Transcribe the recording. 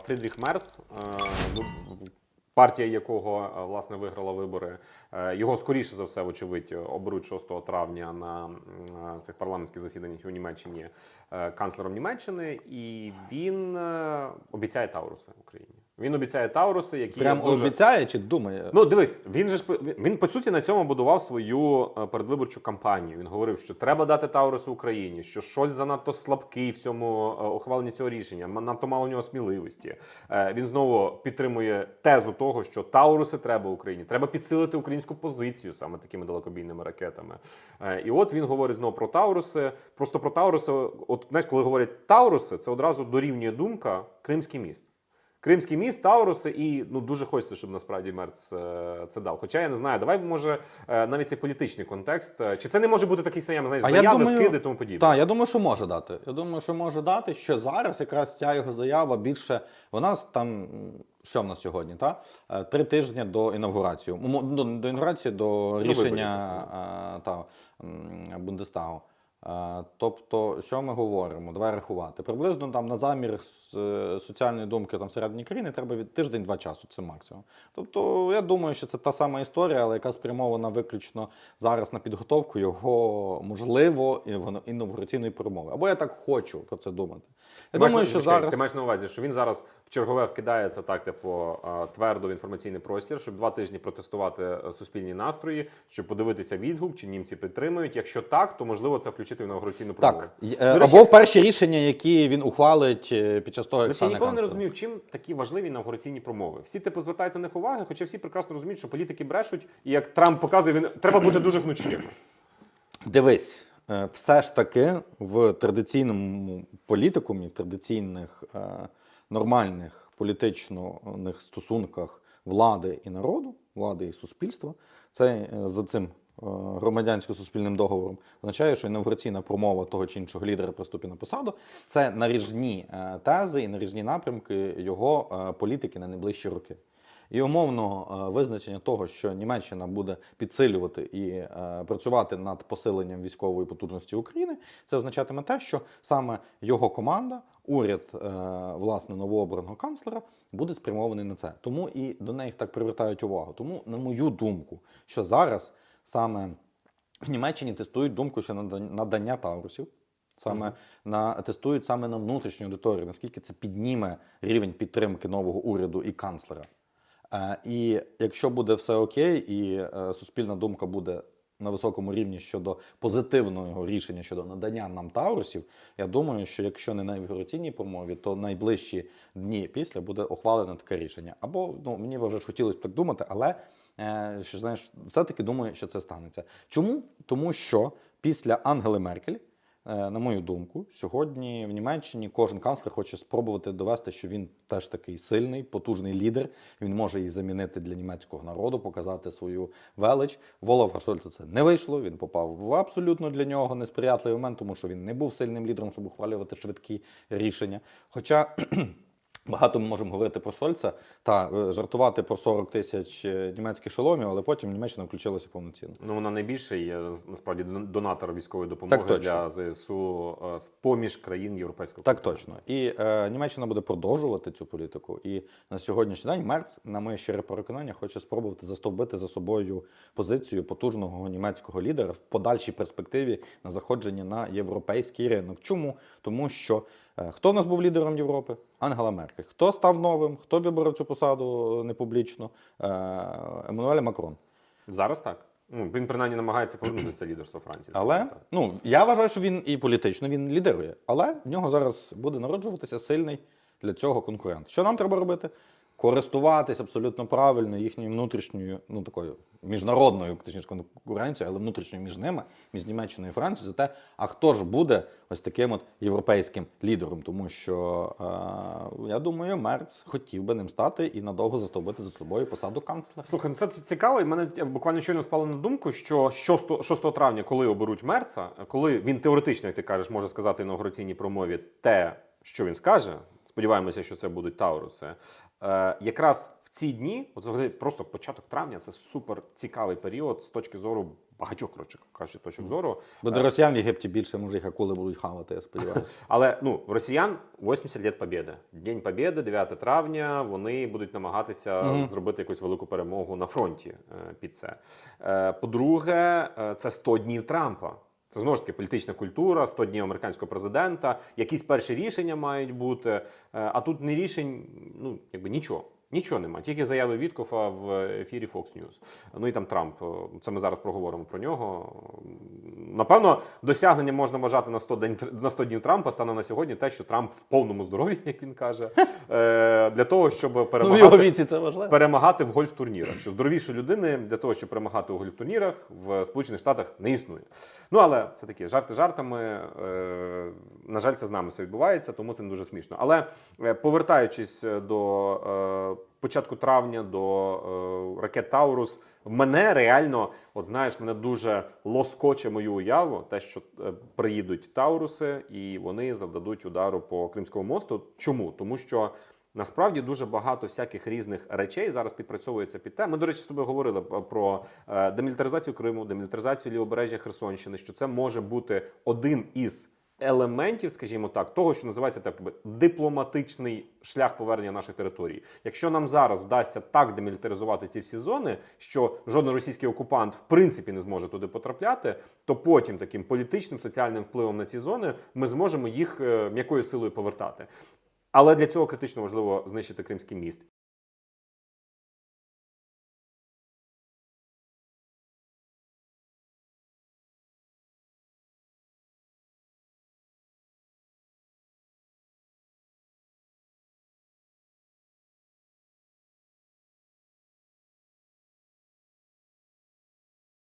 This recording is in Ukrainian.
Фрідріх Мерс, е, в- партія якого е, власне виграла вибори. Е, Його скоріше за все, вочевидь, оберуть 6 травня на цих парламентських засіданнях у Німеччині канцлером Німеччини, і він обіцяє Тауруси Україні. Він обіцяє Тауруси, які Прям дуже... обіцяє чи думає? Ну, дивись, він же ж він, по суті на цьому будував свою е, передвиборчу кампанію. Він говорив, що треба дати Таурусу Україні, що Шольц занадто слабкий в цьому е, ухваленні цього рішення, надто мало в нього сміливості. Е, Він знову підтримує тезу того, що Тауруси треба Україні, треба підсилити українську позицію саме такими далекобійними ракетами. І от він говорить знову про Тауруси. Просто про Тауруси, от знаєш, коли говорять Тауруси, це одразу дорівнює думка Кримський міст. Кримський міст, Тауруси, і ну дуже хочеться, щоб насправді Мерц е, це дав. Хоча я не знаю, давай може е, навіть цей політичний контекст. е, Чи це не може бути такий самий, знаєш, А я думаю- вкиди, тому подібне. Так, я думаю, що може дати. Я думаю, що може дати, що зараз якраз ця його заява більше. Вона там. Що в нас сьогодні? Та? Три тижні до інавгурації. До, до інавгурації, до рішення та, Бундестагу. Тобто, що ми говоримо? Давай рахувати. Приблизно там на замір е, соціальної думки там всередині країни треба від тиждень-два часу, це максимум. Тобто, я думаю, що це та сама історія, але яка спрямована виключно зараз на підготовку його можливо і воно- інавгураційної перемови. Або я так хочу про це думати. Я Ти маєш думаю, на- що зараз ти маєш на увазі, що він зараз в чергове вкидається так, типу, твердо в інформаційний простір, щоб два тижні протестувати е, суспільні настрої, щоб подивитися відгук, чи німці підтримують. Якщо так, то можливо це включити в інаугураційну промову. так е, До речі- або в перші рішення, які він ухвалить е, під час того, як Ось я стане ніколи не розумів, чим такі важливі інаугураційні промови. Всі типу звертають на них уваги, хоча всі прекрасно розуміють, що політики брешуть, і як Трамп показує, він треба бути дуже гнучким. Дивись, е, все ж таки в традиційному політикумі, в традиційних нормальних політичних стосунках влади і народу, влади і суспільства, це за цим громадянсько-суспільним договором означає, що інавгураційна промова того чи іншого лідера при вступі на посаду це наріжні е, тези і наріжні напрямки його е, політики на найближчі роки. І умовно е, визначення того, що Німеччина буде підсилювати і е, працювати над посиленням військової потужності України, це означатиме те, що саме його команда, уряд е, власне новообраного канцлера, буде спрямований на це. Тому і до неї так привертають увагу. Тому, на мою думку, що зараз саме в Німеччині тестують думку, що нада- надання таурусів. Саме на тестують саме на внутрішню аудиторію, наскільки це підніме рівень підтримки нового уряду і канцлера. Е, І якщо буде все окей, і е, суспільна думка буде на високому рівні щодо позитивного рішення щодо надання нам таурусів, я думаю, що якщо не на інавгураційній промові, то найближчі дні після буде ухвалено таке рішення. Або ну мені би вже ж хотілося б так думати, але що знаєш, все-таки думаю, що це станеться. Чому? Тому що після Ангели Меркель. Е, На мою думку, сьогодні в Німеччині кожен канцлер хоче спробувати довести, що він теж такий сильний, потужний лідер. Він може її замінити для німецького народу, показати свою велич. Волофа Шольца це не вийшло. Він попав в абсолютно для нього несприятливий момент, тому що він не був сильним лідером, щоб ухвалювати швидкі рішення. Хоча Багато ми можемо говорити про Шольца та е, жартувати про 40 тисяч е, німецьких шоломів, але потім Німеччина включилася повноцінно. Ну вона найбільший е, насправді донатор військової допомоги Так для ЗСУ е, з поміж країн європейського Так точно. І е, Німеччина буде продовжувати цю політику. І на сьогоднішній день Мерц, на моє щире переконання, хоче спробувати застовбити за собою позицію потужного німецького лідера в подальшій перспективі на заходження на європейський ринок. Чому? Тому що хто в нас був лідером Європи? Ангела Меркель. Хто став новим? Хто виборов цю посаду не публічно? Е, Еммануель Макрон. Зараз так. Ну він принаймні намагається повернути це лідерство Франції. Але так. ну я вважаю, що він і політично він лідерує. Але в нього зараз буде народжуватися сильний для цього конкурент. Що нам треба робити? Користуватись абсолютно правильно їхньою внутрішньою, ну такою міжнародною, точніше конкуренцією, але внутрішньою між ними, між Німеччиною і Францією, за те, а хто ж буде ось таким от європейським лідером. Тому що е, я думаю, Мерц хотів би ним стати і надовго застовбити за собою посаду канцлера. Слухай, ну це цікаво, і мене буквально щойно спало на думку, що 6, 6 травня, коли оберуть мерца, коли він теоретично, як ти кажеш, може сказати в інаугураційній промові те, що він скаже. Сподіваємося, що це будуть Тауруси. Е, якраз в ці дні, от взагалі просто початок травня, це супер цікавий період з точки зору багатьох коротше кажучи, точок зору. Бо до росіян в Єгипті більше може їх акули будуть хавати, я сподіваюся. Але ну в росіян 80 літ Побєди. День Побєди, 9 травня. Вони будуть намагатися Мгм. зробити якусь велику перемогу на фронті е, під це. Е, По-друге, е, це 100 днів Трампа. Це знову ж таки політична культура, 100 днів американського президента. Якісь перші рішення мають бути. Е, А тут не рішень, ну якби нічого. Нічого немає, тільки заяви Віткофа в ефірі Fox News. Ну і там Трамп. е, Це ми зараз проговоримо про нього. Напевно, досягнення можна вважати на 100, день, на 100 днів Трампа стане на сьогодні те, що Трамп в повному здоров'ї, як він каже, е, для того, щоб Ну, в його перемагати, віці це важливо. перемагати в гольф-турнірах. Що здоровішої людини для того, щоб перемагати у гольф-турнірах в Сполучених Штатах не існує. Ну але це такі жарти жартами. Е, на жаль, це з нами все відбувається, тому це не дуже смішно. Але е, повертаючись до початку травня, до е, ракет Таурус, в мене реально, от знаєш, мене дуже лоскоче мою уяву, те, що е, приїдуть Тауруси і вони завдадуть удару по Кримському мосту. Чому? Тому що. Насправді дуже багато всяких різних речей зараз підпрацьовується під те. Ми, до речі, з тобою говорили про е, демілітаризацію Криму, демілітаризацію лівобережжя Херсонщини, що це може бути один із елементів, скажімо так, того, що називається так би дипломатичний шлях повернення наших територій. Якщо нам зараз вдасться так демілітаризувати ці всі зони, що жоден російський окупант в принципі не зможе туди потрапляти, то потім таким політичним соціальним впливом на ці зони ми зможемо їх е, м'якою силою повертати. Але для цього критично важливо знищити Кримський міст.